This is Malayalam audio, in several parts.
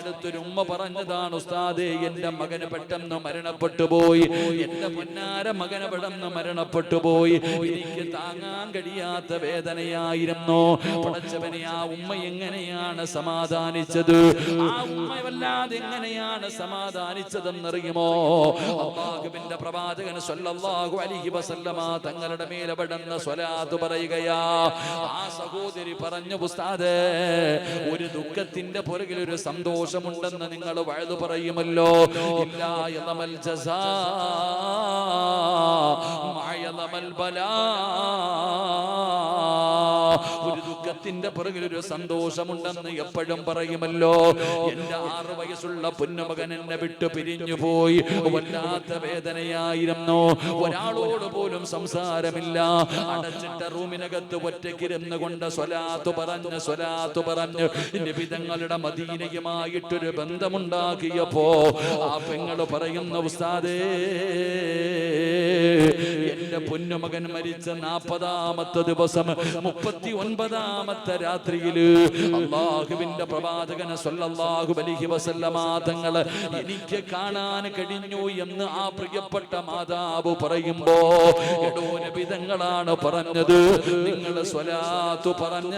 അടുത്തൊരു ഉമ്മ പറഞ്ഞതാണ് ഉസ്താദേ എന്റെ മകന് പെട്ടെന്ന് മരണപ്പെട്ടു പോയി. എന്റെ പൊന്നാര മകന് പെട്ടെന്ന് മരണപ്പെട്ടു പോയി. എനിക്ക് താങ്ങാൻ കഴിയാത്ത വേദനയായിരുന്നു. പടച്ചവനെ ആ ഉമ്മ എങ്ങനെയാണ് സമാധാനിച്ചത്? ആ ഉമ്മ വല്ലാതെ എങ്ങനെയാണ് സമാധാനിച്ചതെന്നറിയുമോ? അള്ളാഹുവിന്റെ പ്രവാചകൻ സല്ലല്ലാഹു അലൈഹി വസല്ലമ തങ്ങളുടെ മേലെ പെടുന്ന സ്വലാത്ത് പറയുകയാ ആ സഹോദരി പറഞ്ഞു ഉസ്താദേ ഒരു ദുഃഖത്തിന്റെ പുറകിൽ ഒരു സന്തോഷമുണ്ടെന്ന് നിങ്ങൾ വഴുതു പറയുമല്ലോ. ഇല്ല യമൽ ജസാ ഒരു ദുഃഖത്തിന്റെ പുറകിൽ ഒരു സന്തോഷമുണ്ടെന്ന് എപ്പോഴും പറയുമല്ലോ. എന്റെ ആറ് വയസ്സുള്ള പൊന്നുമകൻ എന്നെ വിട്ടു പിരിഞ്ഞു പോയി. വല്ലാത്ത വേദനയായിരുന്നു. ഒരാളോട് പോലും സംസാരമില്ല. അടച്ചിട്ട റൂമിനകത്ത് ഒറ്റക്കിരുന്ന് കൊണ്ട് സ്വലാത്ത് പറഞ്ഞ് സ്വലാത്ത് പറഞ്ഞ് നിബിതങ്ങളുടെ മദീനയുമായിട്ടൊരു ബന്ധമുണ്ടാക്കിയപ്പോ ആ പെങ്ങൾ പറയുന്ന ഉസ്താദേ എന്റെ പൊന്നുമകൻ മരിച്ച നാൽപ്പതാമത്തെ ദിവസം മുപ്പത്തി ഒൻപതാമത്തെ രാത്രിയിൽ അള്ളാഹുവിന്റെ പ്രവാചകന് അലൈഹി വസല്ലമ തങ്ങൾ എനിക്ക് കാണാൻ കഴിഞ്ഞു എന്ന് ആ പ്രിയപ്പെട്ട മാതാവ് പറയുമ്പോ നബിതങ്ങളാണ് പറഞ്ഞത് നിങ്ങൾ സ്വലാത്തു പറഞ്ഞ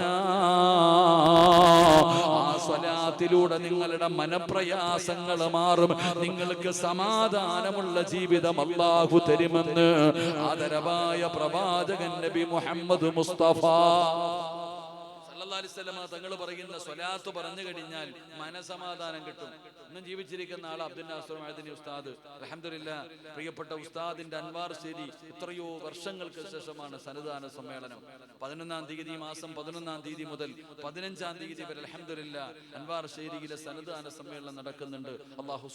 ആ സ്വലാത്തിലൂടെ നിങ്ങളുടെ മനപ്രയാസങ്ങൾ മാറും. നിങ്ങൾക്ക് സമാധാനമുള്ള ജീവിതം അള്ളാഹു തരുമെന്ന് ആദരവായ പ്രവാചകൻ നബി മുഹമ്മദ് മുസ്തഫ സല്ലല്ലാഹു അലൈഹി വസല്ലമ തങ്ങൾ പറയുന്ന സ്വലാത്ത് പറഞ്ഞു കഴിഞ്ഞാൽ മനസമാധാനം കിട്ടും. ഇന്നും ജീവിച്ചിരിക്കുന്ന ആൾ അബ്ദുൽ നാസർ മഹദിനി ഉസ്താദ്. അൽഹംദുലില്ലാ പ്രിയപ്പെട്ട ഉസ്താദിന്റെ അൻവാർ ശരി എത്രയോ വർഷങ്ങൾക്ക് ശേഷമാണ് സന്നിധാന സമ്മേളനം. പതിനൊന്നാം തീയതി മാസം പതിനൊന്നാം തീയതി മുതൽ പതിനഞ്ചാം തീയതി വരെ അൽഹംദുലില്ലാ അൻവാർ ശേരിയിലെ സന്നിധാന സമ്മേളനം നടക്കുന്നുണ്ട്. അള്ളാഹു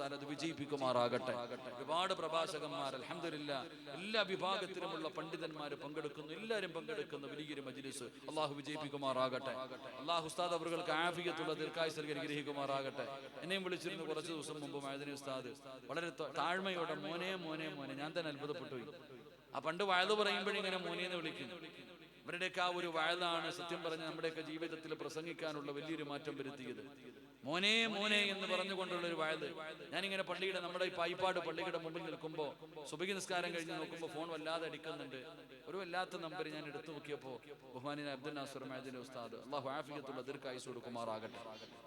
തആല അത് വിജയിപ്പിക്കുമാറാകട്ടെ. ഒരുപാട് പ്രഭാഷകന്മാർ അലഹമില്ല എല്ലാ വിഭാഗത്തിലുമുള്ള പണ്ഡിതന്മാർ പങ്കെടുക്കുന്നു എല്ലാവരും പങ്കെടുക്കുന്ന വലിയൊരു മജ്ലിസ്. അള്ളാഹു വിജയിപ്പിക്കുമാറാകട്ടെ അള്ളാഹു ഉസ്താദ് അവർക്ക് ആഫിയത്തുള്ള ദീർഘായുസ് നൽകി അനുഗ്രഹിക്കുമാറാകട്ടെ. എന്നെയും വിളിച്ചിരുന്നു കുറച്ച് ദിവസം മുമ്പ് മഴദിനി ഉസ്താദ്. വളരെ താഴ്മയോടെ മോനെ മോനെ മോനെ ഞാൻ തന്നെ അത്ഭുതപ്പെട്ടു ആ പണ്ട് വയത് പറയുമ്പോഴും ഇങ്ങനെ മോനെ എന്ന് വിളിക്കും. ഇവരുടെയൊക്കെ ആ ഒരു വയതാണ് സത്യം പറഞ്ഞ് നമ്മുടെയൊക്കെ ജീവിതത്തിൽ പ്രസംഗിക്കാനുള്ള വലിയൊരു മാറ്റം വരുത്തിയത്. മോനെ മോനെ എന്ന് പറഞ്ഞുകൊണ്ടുള്ള ഒരു വയത് ഞാനിങ്ങനെ പള്ളിയുടെ നമ്മുടെ ഈ പായിപ്പാട് പള്ളിയുടെ മുമ്പിൽ നിൽക്കുമ്പോൾ സുബഹി നിസ്കാരം കഴിഞ്ഞ് നോക്കുമ്പോൾ ഫോൺ വല്ലാതെ അടിക്കുന്നുണ്ട്. ഒരു വല്ലാത്ത നമ്പർ ഞാൻ എടുത്തു നോക്കിയപ്പോൾ ബഹുമാനിന് അബ്ദുൽ നാസർ മഹദിന്റെ ഉസ്താദ് അള്ളാഹു ആഫിയത്തുള്ള ദീർഘായുസ് കൊടുക്കുമാറാകട്ടെ.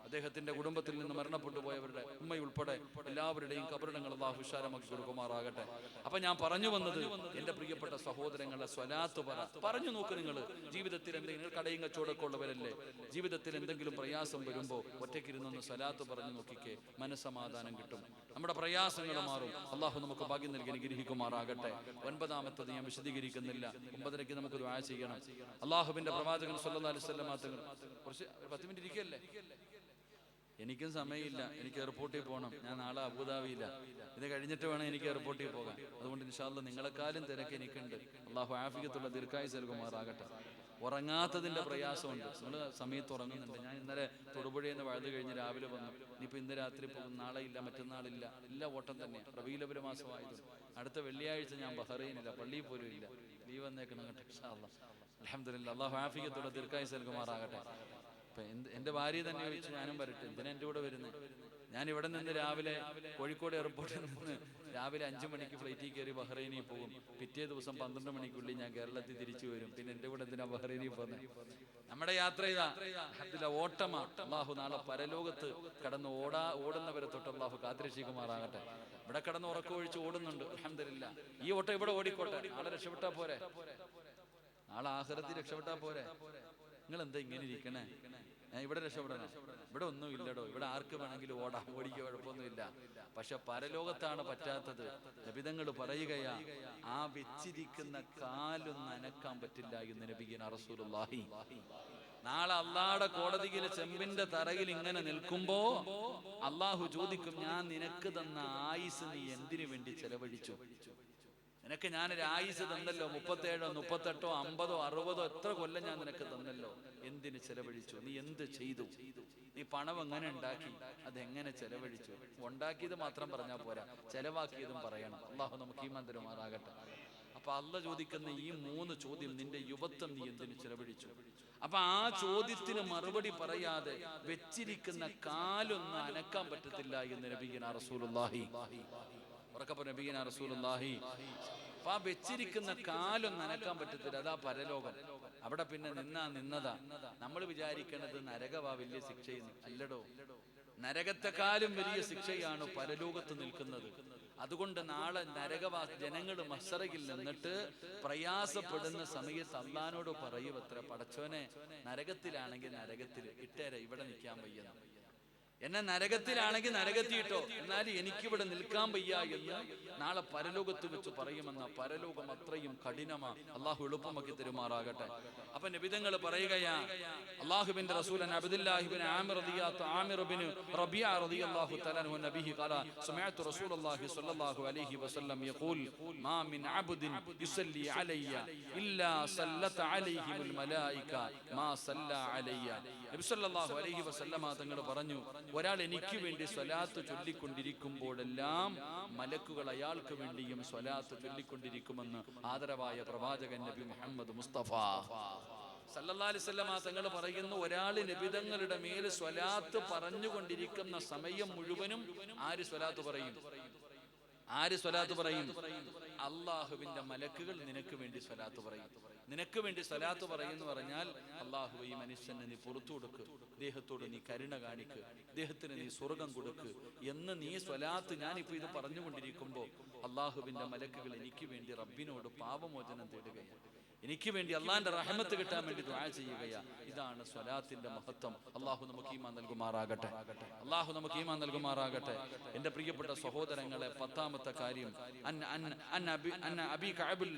അദ്ദേഹത്തിന്റെ കുടുംബത്തിൽ നിന്ന് മരണപ്പെട്ടു പോയവരുടെ ഉമ്മയുൾപ്പെടെ എല്ലാവരുടെയും കബറിടങ്ങൾ അള്ളാഹു വിശാലമാക്കി കൊടുക്കുമാറാകട്ടെ. അപ്പൊ ഞാൻ പറഞ്ഞു വന്നത് എന്റെ പ്രിയപ്പെട്ട സഹോദരങ്ങളെ സ്വലാത്ത് പറ. പറഞ്ഞു നോക്ക് നിങ്ങൾ ജീവിതത്തിൽ എന്തെങ്കിലും കടയും കച്ചവടമൊക്കെ ഉള്ളവരല്ലേ? ജീവിതത്തിൽ എന്തെങ്കിലും പ്രയാസം വരുമ്പോ ഒറ്റയ്ക്കിരുന്നൊന്ന് സ്വലാത്ത് പറഞ്ഞു നോക്കിക്കേ മനസ്സമാധാനം കിട്ടും. നമ്മുടെ പ്രയാസങ്ങൾ മാറും. അള്ളാഹു നമുക്ക് ഭാഗ്യം നൽകി അനുഗ്രഹിക്കുമാറാകട്ടെ. ഒൻപതാമത്തത് ഞാൻ വിശദീകരിക്കുന്നില്ല. ഒമ്പതരയ്ക്ക് നമുക്ക് ദുആ ചെയ്യണം. അള്ളാഹുവിന്റെ പ്രവാചകൻ സല്ലല്ലാഹു അലൈഹി വസല്ലം കുറച്ച് പത്ത് മിനിറ്റ് ഇരിക്കല്ലേ? എനിക്കും സമയമില്ല. എനിക്ക് എയർപോർട്ടിൽ പോകണം. ഞാൻ നാളെ അബുദാബിയില്ല ഇത് കഴിഞ്ഞിട്ട് വേണം എനിക്ക് എയർപോർട്ടിൽ പോകാൻ. അതുകൊണ്ട് ഇൻഷാല്ല നിങ്ങളെക്കാളും തിരക്ക് എനിക്കുണ്ട്. അള്ളാഹു ആഫിക്കത്തുള്ള ദീർഘായുസ് നൽകുമാറാകട്ടെ. ഉറങ്ങാത്തതിന്റെ പ്രയാസമുണ്ട്. നമ്മൾ സമയത്ത് ഉറങ്ങുന്നുണ്ട്. ഞാൻ ഇന്നലെ തൊടുപുഴയിൽ വഴുതു കഴിഞ്ഞ് രാവിലെ വന്നു. ഇനിയിപ്പോൾ ഇന്ന് രാത്രി പോകും. നാളെ ഇല്ല മറ്റന്നാളില്ല. എല്ലാ ഓട്ടം തന്നെ റബീലബുല മാസമായത് അടുത്ത വെള്ളിയാഴ്ച ഞാൻ ബഹ്റൈനില്ല പള്ളിയിൽ പോലും ഇല്ല. ലീവ് വന്നേക്കണം അലഹമില്ല അള്ളാഹു ആഫിക്കത്തുള്ള ദീർഘായുസ് എന്റെ ഭാര്യ തന്നെ ചോദിച്ചു ഞാനും വരട്ടെ. എന്തിനാ എന്റെ കൂടെ വരുന്നത് ഞാൻ ഇവിടെ നിന്ന് രാവിലെ കോഴിക്കോട് എയർപോർട്ടിൽ നിന്ന് രാവിലെ അഞ്ചു മണിക്ക് ഫ്ലൈറ്റിൽ കയറി ബഹ്റൈനിൽ പോകും. പിറ്റേ ദിവസം പന്ത്രണ്ട് മണിക്കുള്ളിൽ ഞാൻ കേരളത്തിൽ തിരിച്ചു വരും. പിന്നെ എന്റെ കൂടെ എന്തിനാ ബഹ്റൈനിൽ പോകുന്നത് നമ്മുടെ യാത്ര ഇതാ. ഓട്ടമാ. അള്ളാഹു നാളെ പരലോകത്ത് കടന്ന് ഓടാ ഓടുന്നവരെ തൊട്ട് അള്ളാഹു കാത്തിരക്ഷിക്കുമാറാകട്ടെ. ഇവിടെ കടന്ന് ഉറക്കമൊഴിച്ച് ഓടുന്നുണ്ട്. അഹമ്മദില്ല ഈ ഓട്ടം ഇവിടെ ഓടിക്കോട്ടെ. നാളെ രക്ഷപ്പെട്ടാ പോരെ. നാളെ ആഹൃതി രക്ഷപ്പെട്ടാ പോരെ. നിങ്ങൾ എന്താ ഇങ്ങനെ ഇരിക്കണേ? ഇവിടെ രക്ഷപ്പെടണം. ഇവിടെ ഒന്നും ഇല്ലടോ ഇവിടെ ആർക്ക് വേണമെങ്കിലും ഓടാം. ഓടിക്കുക കുഴപ്പമൊന്നുമില്ല. പക്ഷെ പരലോകത്താണ് പറ്റാത്തത്. നബിതങ്ങൾ പറയുകയാ ആ വെച്ചിരിക്കുന്ന കാലൊന്നും നനക്കാൻ പറ്റില്ല എന്ന് നബിഗിൻ അറസൂലുള്ളാഹി നാളെ അള്ളാടെ കോടതിയിലെ ചെമ്പിന്റെ തറയിൽ ഇങ്ങനെ നിൽക്കുമ്പോ അള്ളാഹു ചോദിക്കും ഞാൻ നിനക്ക് തന്ന ആയുസ് നീ എന്തിനു വേണ്ടി ചെലവഴിച്ചു? നിനക്ക് ഞാനൊരു ആയുസ് തന്നല്ലോ? മുപ്പത്തേഴോ മുപ്പത്തെട്ടോ അമ്പതോ അറുപതോ? എത്ര കൊല്ലം ഞാൻ നിനക്ക് തന്നല്ലോ? എന്തിന് ചെലവഴിച്ചു? നീ എന്ത് ചെയ്തു? നീ പണം എങ്ങനെ ഉണ്ടാക്കി? അതെങ്ങനെ ചെലവഴിച്ചു? ഉണ്ടാക്കിയത് മാത്രം പറഞ്ഞാൽ പോരാ. ചെലവാക്കിയതും പറയണം. അള്ളാഹു നമുക്ക് ഈ മന്ദിരമാറാകട്ടെ അപ്പൊ അല്ല ചോദിക്കുന്ന ഈ മൂന്ന് ചോദ്യം നിന്റെ യുവത്വം നീ എന്തിനു ചെലവഴിച്ചു? അപ്പൊ ആ ചോദ്യത്തിന് മറുപടി പറയാതെ വെച്ചിരിക്കുന്ന കാലൊന്നും അനക്കാൻ പറ്റത്തില്ല എന്ന് നബീന റസൂലുള്ളാഹി. ഉറക്കപ്പ നബീന അപ്പൊ ആ വെച്ചിരിക്കുന്ന കാലൊന്നും നനക്കാൻ പറ്റത്തില്ല. അതാ പരലോകം. അവിടെ പിന്നെ നിന്നാ നിന്നതാ. നമ്മൾ വിചാരിക്കണത് നരകവാ വലിയ ശിക്ഷയെന്ന്. അല്ലടോ. നരകത്തെക്കാളും വലിയ ശിക്ഷയാണ് പരലോകത്ത് നിൽക്കുന്നത്. അതുകൊണ്ട് നാളെ നരകവാ ജനങ്ങൾ മസറയിൽ നിന്നിട്ട് പ്രയാസപ്പെടുന്ന സമയത്ത് അള്ളഹാനോട് പറയുമത്ര പടച്ചോനെ നരകത്തിലാണെങ്കിൽ നരകത്തിൽ ഇട്ടേരെ ഇവിടെ നിൽക്കാൻ വയ്യെന്ന് എന്നെ നരകത്തിലാണെങ്കിൽ നരകത്തിയിട്ടോ. എന്നാൽ എനിക്കിവിടെ നിൽക്കാൻ വയ്യ എന്ന് നാളെ പരലോകത്ത് വെച്ച് പറയുമെന്ന പരലോകം അത്രയും കഠിനമാ. അള്ളാഹു എളുപ്പമാക്കി തരുമാറാകട്ടെ. അപ്പൊ നബിതങ്ങൾ പറയുകയാ അള്ളാഹുബിന്റെ റസൂലൻ അബ്ദുല്ലാഹിബിൻ ആമിർ റബിയ തആല നബിഹി ഖാല റസൂലുള്ളാഹി അലൈഹി വസല്ലം നബി അലൈഹി വസല്ലമ തങ്ങൾ പറഞ്ഞു ഒരാൾ എനിക്ക് വേണ്ടി സ്വലാത്ത് ചൊല്ലിക്കൊണ്ടിരിക്കുമ്പോഴെല്ലാം മലക്കുകൾ അയാൾക്ക് വേണ്ടിയും സ്വലാത്ത് ചൊല്ലിക്കൊണ്ടിരിക്കുമെന്ന് ആദരവായ പ്രവാചകൻ നബി മുഹമ്മദ് മുസ്തഫ. വസല്ലമ തങ്ങൾ പറയുന്നു ഒരാൾ നബിതങ്ങളുടെ മേൽ സ്വലാത്ത് പറഞ്ഞുകൊണ്ടിരിക്കുന്ന സമയം മുഴുവനും ആര് സ്വലാത്ത് പറയും? ആര് സ്വലാത്ത് പറയും? അള്ളാഹുവിന്റെ മലക്കുകൾ നിനക്ക് വേണ്ടി സ്വലാത്ത് പറയും. നിനക്ക് വേണ്ടി സലാത്ത് പറയുന്നു പറഞ്ഞാൽ അള്ളാഹു ഈ മനുഷ്യനെ നീ പുറത്തു കൊടുക്ക്. ദേഹത്തോട് നീ കരുണ കാണിക്ക്. ദേഹത്തിന് നീ സ്വർഗം കൊടുക്ക്. എന്ന് നീ സ്വലാത്ത് ഞാനിപ്പോ ഇത് പറഞ്ഞുകൊണ്ടിരിക്കുമ്പോൾ അള്ളാഹുവിന്റെ മലക്കുകൾ എനിക്ക് വേണ്ടി റബ്ബിനോട് പാപമോചനം തേടുകയാണ്. എനിക്ക് വേണ്ടി അള്ളാന്റെ റഹമത്ത് കിട്ടാൻ വേണ്ടി ദുആ ചെയ്യുകയാ. ഇതാണ് സ്വലാത്തിന്റെ മഹത്വം. അള്ളാഹു നമുക്ക് ഈമാൻ നൽകുമാറാകട്ടെ. അള്ളാഹു നമുക്ക് ഈമാൻ നൽകുമാറാകട്ടെ. എന്റെ പ്രിയപ്പെട്ട സഹോദരങ്ങളെ പത്താമത്തെ കാര്യം. അൻ അൻ അൻ അബി അൻ അബി കഅബുൽ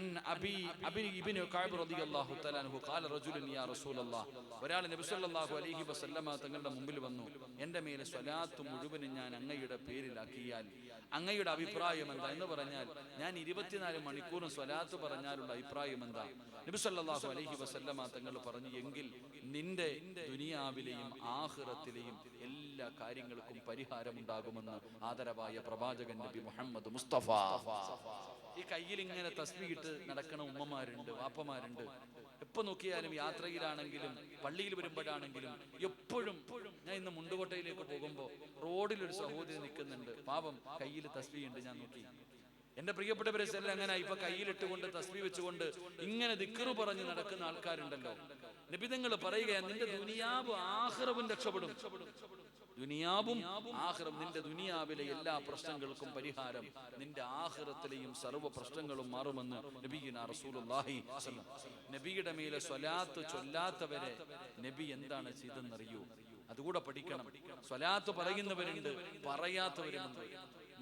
അൻ അബി അബി ഇബ്നു കഅബ് റളിയല്ലാഹു തആല അൻഹു. ഖാല റജുലുൻ യാ റസൂലല്ലാഹ് ഒരാൾ നബി സല്ലല്ലാഹു അലൈഹി വസല്ലമ തങ്ങളുടെ മുമ്പിൽ വന്നു. എന്റെ മേലെ സ്വലാത്ത് മുഴുവനും ഞാൻ അങ്ങയുടെ പേരിലാക്കിയാൽ അങ്ങയുടെ അഭിപ്രായം എന്താ എന്ന് പറഞ്ഞാൽ ഞാൻ ഇരുപത്തിനാല് മണിക്കൂറും സ്വലാത്ത് പറഞ്ഞാലുള്ള അഭിപ്രായം എന്താ നബി സല്ലല്ലാഹു അലൈഹി വസല്ലമ തങ്ങൾ പറഞ്ഞു എങ്കിൽ നിന്റെ ദുനിയാവിലെയും ആഹ്റത്തിലെയും എല്ലാ കാര്യങ്ങൾക്കും പരിഹാരമുണ്ടാകുമെന്ന് ആദരവായ പ്രവാചകൻ നബി മുഹമ്മദ് മുസ്തഫ. ഈ കയ്യിൽ ഇങ്ങനെ തസ്ബീഹിട്ട് നടക്കണ ഉമ്മമാരുണ്ട് വാപ്പമാരുണ്ട്. എപ്പോ നോക്കിയാലും യാത്രയിലാണെങ്കിലും പള്ളിയിൽ വരുമ്പോഴാണെങ്കിലും എപ്പോഴും ഞാൻ ഇന്ന് മുണ്ടുകോട്ടയിലേക്ക് പോകുമ്പോൾ ഒരു സഹോദരി നിൽക്കുന്നുണ്ട്. പാപം കയ്യിൽ തസ്ബീ ഞാൻ നോക്കി. എന്റെ പ്രിയപ്പെട്ടവരെ സെല്ലാം അങ്ങനെ ഇപ്പൊ കയ്യിലിട്ടുകൊണ്ട് തസ്ബി വെച്ചുകൊണ്ട് ഇങ്ങനെ ദിക്കറു പറഞ്ഞ് നടക്കുന്ന ആൾക്കാരുണ്ടല്ലോ. നിബിതങ്ങൾ പറയുക നിന്റെ ദുനിയാവ് ആഹ്റവും രക്ഷപ്പെടും. ദുനിയാവും ആഹ്റം നിന്റെ ദുനിയാവിലെ എല്ലാ പ്രശ്നങ്ങൾക്കും പരിഹാരം. നിന്റെ ആഹ്റത്തിലെയും സർവ പ്രശ്നങ്ങളും മാറുമെന്ന് നബീന റസൂലുള്ളാഹി. നബിയുടെ മേലെ സ്വലാത്ത് ചൊല്ലാത്തവരെ നബി എന്താണ് ചെയ്തെന്നറിയൂ അതുകൂടെ പഠിക്കണം. സ്വലാത്ത് പറയുന്നവരുണ്ട് പറയാത്തവരുമുണ്ട്.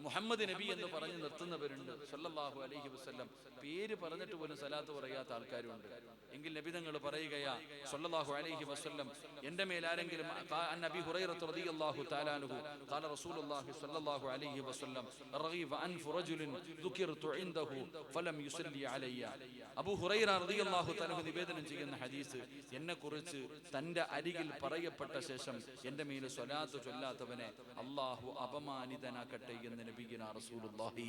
മുഹമ്മദ് നബി എന്ന് പറഞ്ഞ് നിർത്തുന്നവരുണ്ട്. സല്ലല്ലാഹു അലൈഹി വസ്ല്ലം. പേര് പറഞ്ഞിട്ട് പോലും സലാത്ത് പറയാത്ത ആൾക്കാരുണ്ട്. എങ്കിൽ നബി തങ്ങൾ പറയുകയാ സല്ലല്ലാഹു അലൈഹി വസ്ല്ലം എന്റെ മേൽ ആരെങ്കിലും നബി ഹുറൈറത്ത് റളിയല്ലാഹു قال رسول ഖാല റസൂലുള്ളാഹി الله അലൈഹി وسلم റഗീബ അൻഫു റജുലിൻ ذكرت ഇൻദഹു ഫലം യുസല്ലി അലയ്യ. അബൂ ഹുറൈറ റളിയല്ലാഹു തആല നിവേദനം ചെയ്യുന്ന ഹദീസ് എന്നെക്കുറിച്ച് തന്റെ അരികിൽ പറയപ്പെട്ട ശേഷം എന്റെ മേൽ സ്വലാത്ത് ചൊല്ലാത്തവനെ അള്ളാഹു അപമാനിതനാക്കട്ടെ എന്ന് നബിഗിന റസൂലുള്ളാഹി.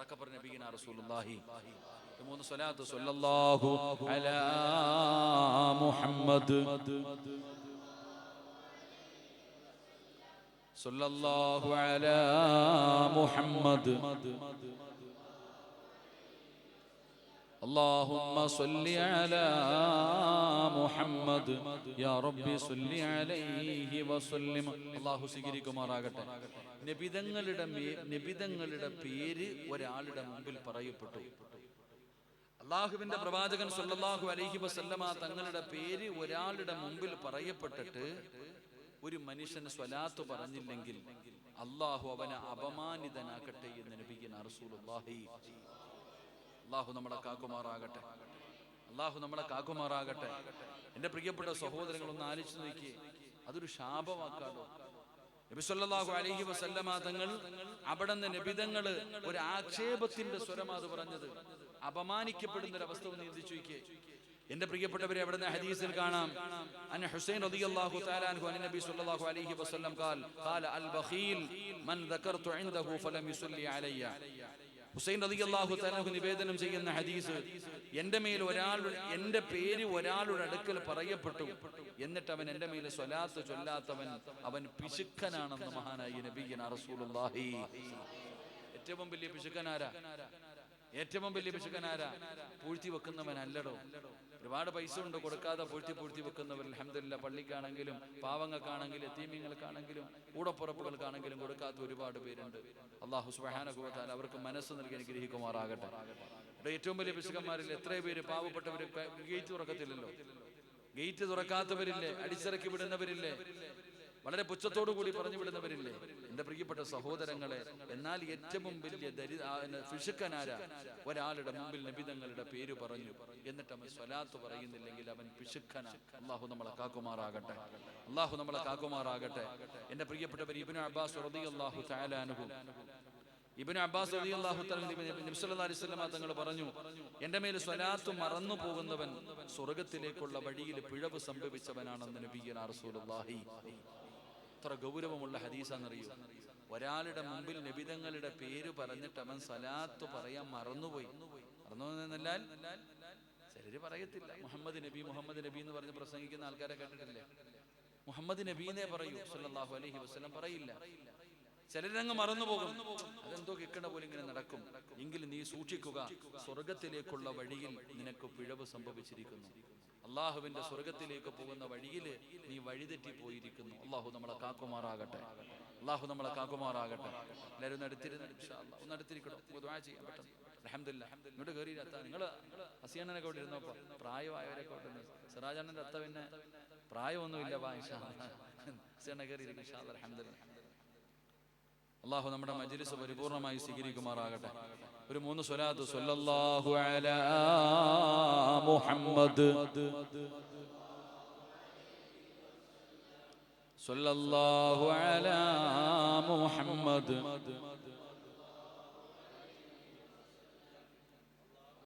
റക്കബർ നബിഗിന റസൂലുള്ളാഹി. മൂന്ന് സ്വലാത്ത് സ്വല്ലല്ലാഹു അലാ മുഹമ്മദ്. സ്വല്ലല്ലാഹു അലാ മുഹമ്മദ്. اللهم صل على محمد يا رب صل عليه وسلم അള്ളാഹു സ്വീകരിക്കുമാറാകട്ടെ നബിതങ്ങളുടെ മേ- നബിതങ്ങളുടെ പേര് ഒരാളുടെ മുമ്പിൽ പറയപ്പെട്ടു അള്ളാഹുവിന്റെ പ്രവാചകൻ സല്ലല്ലാഹു അലൈഹി വസല്ലമ തങ്ങളുടെ പേര് ഒരാളുടെ മുമ്പിൽ പറയപ്പെട്ടിട്ട് ഒരു മനുഷ്യൻ സ്വലാത്ത് പറഞ്ഞില്ലെങ്കിൽ അള്ളാഹു അവനെ അപമാനിതനാക്കട്ടെ എന്ന് നബിക്കുന്ന റസൂലുള്ളാഹി അള്ളാഹു നമ്മളെ കാക്കുമാറാകട്ടെ. അള്ളാഹു നമ്മളെ കാക്കുമാറാകട്ടെ. എന്റെ പ്രിയപ്പെട്ട സഹോദരങ്ങളൊന്ന് ആലോചിച്ച് നോക്കിയേ. അതൊരു ശാപമാക്കാലോ നബിസ്വല്ലാഹു അലഹി വസല്ലമ തങ്ങൾ അവിടെ നിന്ന് നബിതങ്ങൾ ഒരു ആക്ഷേപത്തിന്റെ സ്വരമാത് പറഞ്ഞത്. അപമാനിക്കപ്പെടുന്ന ഒരു അവസ്ഥ ഒന്ന് ചിന്തിച്ചു എന്റെ പ്രിയപ്പെട്ടവരെ അവിടെ നിന്ന് ഹദീസിൽ കാണാം. അൻ ഹുസൈൻ റളിയല്ലാഹു തആല അൻഹു അൻ നബി സ്വല്ലല്ലാഹു അലൈഹി വസല്ലം ഖാൽ ഖാല അൽ ബഖീൽ മൻ ദക്കർതു ഇൻദഹു ഫലം യുസല്ലി അലയ്യ. ഹുസൈൻ റതി അള്ളാഹു തലാഹു നിവേദനം ചെയ്യുന്ന ഹദീസ് എന്റെ മേൽ ഒരാൾ എന്റെ പേര് ഒരാളുടെ അടുക്കൽ പറയപ്പെട്ടു. എന്നിട്ട് അവൻ എന്റെ മേൽ സ്വലാത്ത് ചൊല്ലാത്തവൻ അവൻ പിശുക്കനാണെന്ന് മഹാനായി നബീന റസൂലുള്ളാഹി. ഏറ്റവും വലിയ പിശുക്കനാരാ ഏറ്റവും വലിയ പിശുക്കനാരാ പൂഴ്ത്തി വെക്കുന്നവനല്ലടോ. ഒരുപാട് പൈസ ഉണ്ട് കൊടുക്കാതെ പൂഴ്ത്തി പൂഴ്ത്തി വെക്കുന്നവർ അലഹമില്ല പള്ളിക്കാണെങ്കിലും പാവങ്ങൾക്കാണെങ്കിലും എത്തീമ്യങ്ങൾക്കാണെങ്കിലും കൂടപ്പുറപ്പുകൾക്കാണെങ്കിലും കൊടുക്കാത്ത ഒരുപാട് പേരുണ്ട്. അള്ളാഹു സുബാനകുവത്താൽ അവർക്ക് മനസ്സ് നൽകി അനുഗ്രഹിക്കുമാറാകട്ടെ. ഇവിടെ ഏറ്റവും വലിയ പിശുക്കന്മാരിൽ എത്ര പേര് പാവപ്പെട്ടവർ ഗേറ്റ് തുറക്കത്തില്ലല്ലോ. ഗേറ്റ് തുറക്കാത്തവരില്ലേ അടിച്ചിറക്കി വിടുന്നവരില്ലേ? വളരെ പുച്ഛത്തോടു കൂടി പറഞ്ഞു വിടുന്നവരില്ലേ? എന്റെ പ്രിയപ്പെട്ട സഹോദരങ്ങളെ എന്നാൽ ഏറ്റവും വലിയ ദരി ഫിഷുക്കനാര ഒരാളുടെ മുമ്പിൽ നബിതങ്ങളുടെ പേര് പറഞ്ഞു. എന്നിട്ട് അവൻ സ്വലാത്ത് പറയുന്നില്ലെങ്കിൽ അവൻ പിശുക്കന. അള്ളാഹു നമ്മളെ കാക്കുമാറാകട്ടെ. അള്ളാഹു നമ്മളെ കാക്കുമാറാകട്ടെ. എന്റെ പ്രിയപ്പെട്ടവർ ഇബിൻ അബ്ബാസ് അള്ളാഹു താലാനുഹു ഇബിന് അബ്ബാസ് റളിയല്ലാഹു അള്ളാഹു നബി നബി സല്ലല്ലാഹു അലൈഹി വസല്ലം തങ്ങൾ പറഞ്ഞു എന്റെ മേൽ സ്വലാത്ത് മറന്നു പോകുന്നവൻ സ്വർഗത്തിലേക്കുള്ള വഴിയിൽ പിഴവ് സംഭവിച്ചവനാണെന്ന് നബിഹി എത്ര ഗൗരവമുള്ള ഹദീസാണെന്നറിയോ ഒരാളുടെ മുമ്പിൽ നബിതങ്ങളുടെ പേര് പറഞ്ഞിട്ട് അവൻ സലാത്ത് പറയാൻ മറന്നുപോയി. മറന്നു എന്നാൽ ചിലര് പറയത്തില്ല. മുഹമ്മദ് നബി മുഹമ്മദ് നബി എന്ന് പറഞ്ഞ് പ്രസംഗിക്കുന്ന ആൾക്കാരെ കേട്ടിട്ടില്ലേ മുഹമ്മദ് നബീനെ പറയൂ സല്ലല്ലാഹു അലൈഹി വസല്ലം പറയില്ല. ചിലരങ്ങ് മറന്നുപോകും. അതെന്തോ കിക്കണ പോലെ ഇങ്ങനെ നടക്കും. എങ്കിൽ നീ സൂക്ഷിക്കുക സ്വർഗത്തിലേക്കുള്ള വഴിയിൽ നിനക്ക് പിഴവ് സംഭവിച്ചിരിക്കുന്നു. അള്ളാഹുവിന്റെ സ്വർഗത്തിലേക്ക് പോകുന്ന വഴിയിൽ നീ വഴിതെറ്റി പോയിരിക്കുന്നു അള്ളാഹു നമ്മളെ കാക്കുമാറാകട്ടെ. അള്ളാഹു നമ്മളെ കാക്കുമാറാകട്ടെ. എല്ലാവരും നടത്തിരുന്നു അടുത്തിരുന്ന് ഇൻഷാ അല്ലാ. ഒന്ന് അടുത്തിരിക്കണോ ദുആ ചെയ്യാം പെട്ടെന്ന്. അൽഹംദുലില്ലാ. ഇങ്ങോട്ട് കയറി നിങ്ങൾ ഹസിയാനൊക്കെ അവിടെ ഇരുന്നപ്പോ പ്രായമായവരൊക്കെ ഇരുന്നു. സിറാജാനന്റെ അത്ത പിന്നെ പ്രായമൊന്നുമില്ല വാ ഇൻഷാ അല്ലാ. ഹസിയാനെ കയറി ഇരിക്കും ഇൻഷാ അല്ലാ. അള്ളാഹു നമ്മുടെ മജ്ലിസ് പരിപൂർണമായി സ്വീകരിക്കുമാറാകട്ടെ. ഒരു മൂന്ന് സ്വലാത്ത് സ്വല്ലല്ലാഹു അലാ മുഹമ്മദ്. സ്വല്ലല്ലാഹു അലാ മുഹമ്മദ്.